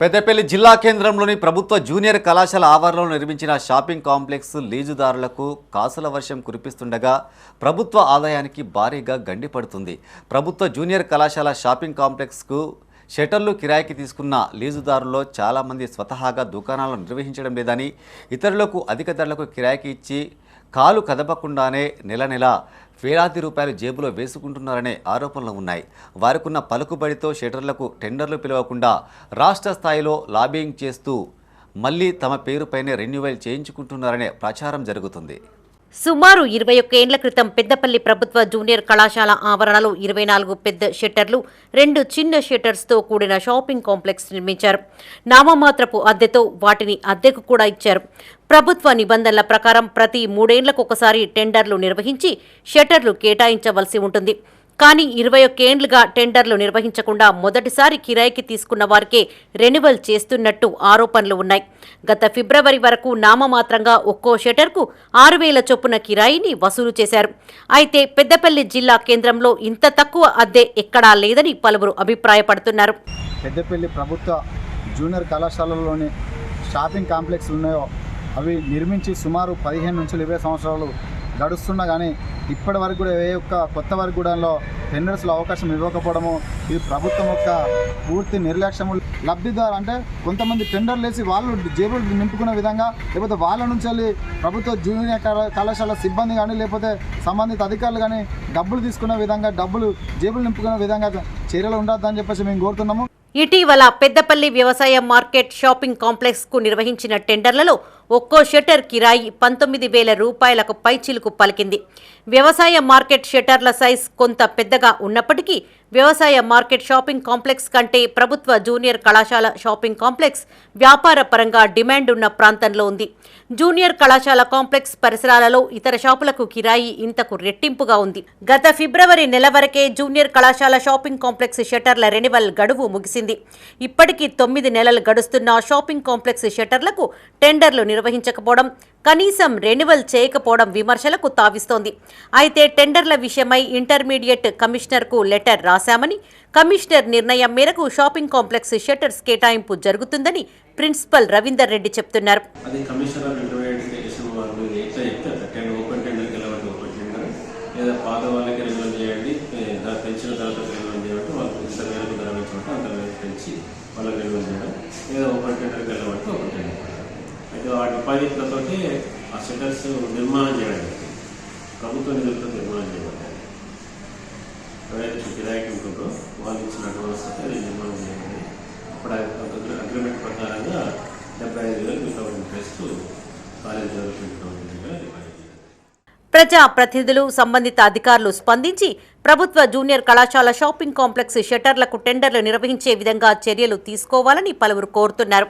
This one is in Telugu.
పెద్దపల్లి జిల్లా కేంద్రంలోని ప్రభుత్వ జూనియర్ కళాశాల ఆవరణలో నిర్మించిన షాపింగ్ కాంప్లెక్స్ లీజుదారులకు కాసుల వర్షం కురిపిస్తుండగా ప్రభుత్వ ఆదాయానికి భారీగా గండిపడుతుంది ప్రభుత్వ జూనియర్ కళాశాల షాపింగ్ కాంప్లెక్స్కు షటర్లు కిరాయికి తీసుకున్న లీజుదారుల్లో చాలామంది స్వతహాగా దుకాణాలు నిర్వహించడం లేదని ఇతరులకు అధిక ధరలకు కిరాయికి ఇచ్చి కాలు కదపకుండానే నెల నెల వేలాది రూపాయలు జేబులో వేసుకుంటున్నారనే ఆరోపణలు ఉన్నాయి. వారికున్న పలుకుబడితో షటర్లకు టెండర్లు పిలవకుండా రాష్ట్ర స్థాయిలో లాబింగ్ చేస్తూ మళ్ళీ తమ పేరుపైనే రెన్యువల్ చేయించుకుంటున్నారనే ప్రచారం జరుగుతుంది. సుమారు ఇరవై ఒక్క ఏండ్ల క్రితం పెద్దపల్లి ప్రభుత్వ జూనియర్ కళాశాల ఆవరణలో ఇరవై నాలుగు పెద్ద షట్టర్లు రెండు చిన్న షట్టర్స్తో కూడిన షాపింగ్ కాంప్లెక్స్ నిర్మించారు. నామమాత్రపు అద్దెతో వాటిని అద్దెకు కూడా ఇచ్చారు. ప్రభుత్వ నిబంధనల ప్రకారం ప్రతి మూడేండ్లకు ఒకసారి టెండర్లు నిర్వహించి షట్టర్లు కేటాయించవలసి ఉంటుంది. కానీ ఇరవై ఒక్కేండ్లుగా టెండర్లు నిర్వహించకుండా మొదటిసారి కిరాయికి తీసుకున్న వారికే రెన్యువల్ చేస్తున్నట్టు ఆరోపణలు ఉన్నాయి. గత ఫిబ్రవరి వరకు నామమాత్రంగా ఒక్కో షటర్కు ఆరు వేల చొప్పున కిరాయిని వసూలు చేశారు. అయితే పెద్దపల్లి జిల్లా కేంద్రంలో ఇంత తక్కువ అద్దె ఎక్కడా లేదని పలువురు అభిప్రాయపడుతున్నారు. పెద్దపల్లి ప్రభుత్వ జూనియర్ కళాశాలలోని షాపింగ్ కాంప్లెక్స్ ఉన్నాయో అవి నిర్మించి సుమారు పదిహేను నుంచి ఇరవై సంవత్సరాలు గడుస్తున్నా కానీ ఇప్పటి వరకు కూడా ఏ యొక్క కొత్త వరకు కూడా టెండర్స్లో అవకాశం ఇవ్వకపోవడము ఇది ప్రభుత్వం యొక్క పూర్తి నిర్లక్ష్యము లబ్ధిదారు అంటే కొంతమంది టెండర్లు వేసి వాళ్ళు జేబులు నింపుకునే విధంగా లేకపోతే వాళ్ళ నుంచి వెళ్ళి ప్రభుత్వ జూనియర్ కళా- కళాశాల సిబ్బంది కానీ లేకపోతే సంబంధిత అధికారులు కానీ డబ్బులు తీసుకునే విధంగా డబ్బులు జేబులు నింపుకునే విధంగా చర్యలు ఉండొద్దని చెప్పేసి మేము కోరుతున్నాము. ఇటీవల పెద్దపల్లి వ్యవసాయ మార్కెట్ షాపింగ్ కాంప్లెక్స్కు నిర్వహించిన టెండర్లలో ఒక్కో షట్టర్ కిరాయి పంతొమ్మిది వేల రూపాయలకు పైచిలుకు పలికింది. వ్యవసాయ మార్కెట్ షట్టర్ల సైజ్ కొంత పెద్దగా ఉన్నప్పటికీ వ్యవసాయ మార్కెట్ షాపింగ్ కాంప్లెక్స్ కంటే ప్రభుత్వ జూనియర్ కళాశాల షాపింగ్ కాంప్లెక్స్ వ్యాపార పరంగా డిమాండ్ ఉన్న ప్రాంతంలో ఉంది. జూనియర్ కళాశాల కాంప్లెక్స్ పరిసరాలలో ఇతర షాపులకు కిరాయి ఇంతకు రెట్టింపుగా ఉంది. గత ఫిబ్రవరి నెల వరకే జూనియర్ కళాశాల షాపింగ్ కాంప్లెక్స్ షట్టర్ల రెన్యువల్ గడువు ముగిసింది. ఇప్పటికీ తొమ్మిది నెలలు గడుస్తున్న షాపింగ్ కాంప్లెక్స్ షట్టర్లకు టెండర్లు నిర్వహించకపోవడం కనీసం రెన్యువల్ చేయకపోవడం విమర్శలకు తావిస్తోంది. అయితే టెండర్ల విషయమై ఇంటర్మీడియట్ కమిషనర్కు లెటర్ రాశామని కమిషనర్ నిర్ణయం మేరకు షాపింగ్ కాంప్లెక్స్ షట్టర్స్ కేటాయింపు జరుగుతుందని ప్రిన్సిపల్ రవీందర్ రెడ్డి చెప్తున్నారు. అది commissioner of intermediate education open టెండర్కి వెళ్ళబట్టి ఓపెన్ టెండర్. లేదా పాత వాళ్ళకి రెన్యువల్ చేయండి దాన్ని పెంచిన తర్వాత రెన్యువల్ చేయబట్టి వాళ్ళకి ఇంత మేరకు ధర పెంచబట్టి అంత మేరకు పెంచి వాళ్ళకి రెన్యువల్ చేయడం. లేదా ఓపెన్ టెండర్కి వెళ్ళబట్టి ఓపెన్ టెండర్. అయితే ఆ ఉపాధికులతోటి ఆ సెంటర్స్ నిర్మాణం చేయడం ప్రభుత్వ నిధులతో నిర్మాణం చేయబడ్డాయి. ఎవరైతే కిరాయికి ఉంటుందో వాళ్ళు ఇచ్చిన అడ్వాన్స్ అయితే అది నిర్మాణం చేయండి. అప్పుడు అగ్రిమెంట్ ప్రకారంగా డెబ్బై ఐదు వేలు వితౌట్ ఇంట్రెస్ట్ కాలేజ్ డెవలప్మెంట్ గవర్నమెంట్గా డివైడ్ ప్రజా ప్రతినిధులు సంబంధిత అధికారులు స్పందించి ప్రభుత్వ జూనియర్ కళాశాల షాపింగ్ కాంప్లెక్స్ షట్టర్లకు టెండర్లు నిర్వహించే విధంగా చర్యలు తీసుకోవాలని పలువురు కోరుతున్నారు.